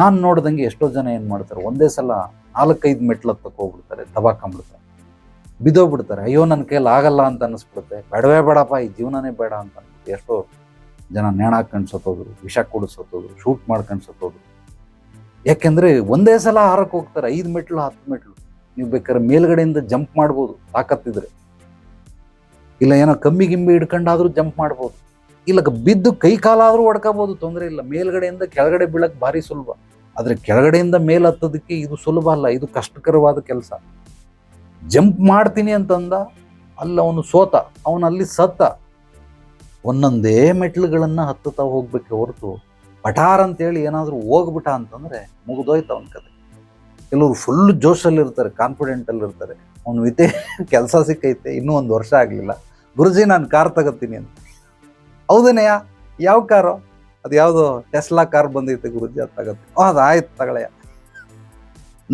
ನಾನು ನೋಡ್ದಂಗೆ ಎಷ್ಟೋ ಜನ ಏನು ಮಾಡ್ತಾರೆ, ಒಂದೇ ಸಲ ನಾಲ್ಕೈದು ಮೆಟ್ಲು ಹತ್ತಕ್ಕೆ ಹೋಗ್ಬಿಡ್ತಾರೆ ಬಿದ್ದೋಗ್ಬಿಡ್ತಾರೆ. ಅಯ್ಯೋ ನನ್ನ ಕೈಯಲ್ಲಿ ಆಗಲ್ಲ ಅಂತ ಅನ್ನಿಸ್ಬಿಡುತ್ತೆ ಬೇಡವೇ ಬೇಡಪ್ಪ, ಈ ಜೀವನನೇ ಬೇಡ ಅಂತ ಅನ್ಬಿಟ್ಟು ಎಷ್ಟೋ ಜನ ನೇಣ ಹಾಕೊಂಡು ಸತ್ತೋದ್ರು, ವಿಷ ಸತ್ತೋದ್ರು, ಶೂಟ್ ಮಾಡ್ಕೊಂಡು ಸತ್ತೋದ್ರು. ಯಾಕೆಂದ್ರೆ ಒಂದೇ ಸಲ ಹಾರಕ್ಕೆ ಹೋಗ್ತಾರೆ, ಐದು ಮೆಟ್ಲು, ಹತ್ತು ಮೆಟ್ಲು. ನೀವು ಬೇಕಾದ್ರೆ ಮೇಲ್ಗಡೆಯಿಂದ ಜಂಪ್ ಮಾಡ್ಬೋದು, ತಾಕತ್ತಿದ್ರೆ. ಇಲ್ಲ ಏನೋ ಕಮ್ಮಿ ಗಿಂಬಿ ಹಿಡ್ಕೊಂಡಾದ್ರೂ ಜಂಪ್ ಮಾಡ್ಬೋದು. ಇಲ್ಲ ಕ- ಬಿದ್ದು ಕೈ ಕಾಲಾದರೂ ಒಡ್ಕೋಬೋದು ತೊಂದರೆ ಇಲ್ಲ. ಮೇಲ್ಗಡೆಯಿಂದ ಕೆಳಗಡೆ ಬೀಳಕ್ಕೆ ಭಾರಿ ಸುಲಭ. ಆದ್ರೆ ಕೆಳಗಡೆಯಿಂದ ಮೇಲೆ ಹತ್ತೋದಕ್ಕೆ ಇದು ಸುಲಭ ಅಲ್ಲ, ಇದು ಕಷ್ಟಕರವಾದ ಕೆಲಸ. ಜಂಪ್ ಮಾಡ್ತೀನಿ ಅಂತಂದ, ಅಲ್ಲಿ ಅವನು ಸೋತ, ಅವನು ಅಲ್ಲಿ ಸತ್ತ. ಒಂದೊಂದೇ ಮೆಟ್ಲುಗಳನ್ನು ಹತ್ತುತ್ತಾ ಹೋಗ್ಬೇಕು ಹೊರತು ಪಠಾರ್ ಅಂತೇಳಿ ಏನಾದರೂ ಹೋಗ್ಬಿಟ್ಟ ಅಂತಂದ್ರೆ ಮುಗಿದೋಯ್ತು ಅವನ ಕತೆ. ಕೆಲವರು ಫುಲ್ ಜೋಶಲ್ಲಿ ಇರ್ತಾರೆ ಕಾನ್ಫಿಡೆಂಟ್ ಅಲ್ಲಿ ಇರ್ತಾರೆ. ಅವನು ವಿತೆ ಕೆಲಸ ಸಿಕ್ಕೈತೆ, ಇನ್ನೂ ಒಂದು ವರ್ಷ ಆಗಲಿಲ್ಲ. ಗುರುಜಿ, ನಾನು ಕಾರ್ ತಗೋತೀನಿ ಅಂತ. ಹೌದೇನೆಯ ಯಾವ ಕಾರು? ಅದು ಯಾವುದು ಟೆಸ್ಲಾ ಕಾರ್ ಬಂದೈತೆ ಗುರುಜಿ, ಅದು ತಗತ್ತೆ. ಅದು ಆಯ್ತು ತಗೊಳೆಯ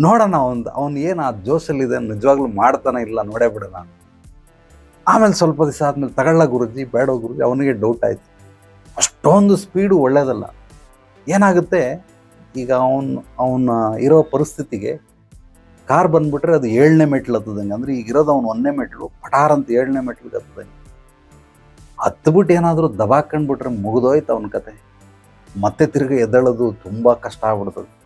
ನೋಡೋಣ ಅವನ್ ಅವ್ನು ಏನು ಆ ಜೋಶಲ್ಲಿದೆ ನಿಜವಾಗ್ಲೂ ಮಾಡ್ತಾನೆ ಇಲ್ಲ, ನೋಡೇ ಬಿಡೋಣ. ಆಮೇಲೆ ಸ್ವಲ್ಪ ದಿವಸ ಆದ್ಮೇಲೆ ತಗೊಳ್ಳ ಗುರುಜಿ, ಬೇಡ ಗುರುಜಿ, ಅವನಿಗೆ ಡೌಟ್ ಆಯ್ತು. ಅಷ್ಟೊಂದು ಸ್ಪೀಡು ಒಳ್ಳೇದಲ್ಲ. ಏನಾಗುತ್ತೆ, ಈಗ ಅವನು, ಅವನ ಇರೋ ಪರಿಸ್ಥಿತಿಗೆ ಕಾರ್ ಬಂದ್ಬಿಟ್ರೆ ಅದು ಏಳನೇ ಮೆಟ್ಲು ಹತ್ತದಂಗೆ. ಅಂದ್ರೆ ಈಗ ಇರೋದು ಅವ್ನು ಒಂದನೇ ಮೆಟ್ಲು ಪಟಾರ್ ಅಂತ ಏಳನೇ ಮೆಟ್ಲಿಗೆ ಹತ್ತದಂಗೆ. ಹತ್ಬಿಟ್ಟು ಏನಾದರೂ ದಬಾಕಂಡ್ಬಿಟ್ರೆ ಮುಗಿದೋಯ್ತು ಅವನ ಕತೆ. ಮತ್ತೆ ತಿರುಗಿ ಎದ್ದೇಳೋದು ತುಂಬ ಕಷ್ಟ ಆಗ್ಬಿಡ್ತದೆ.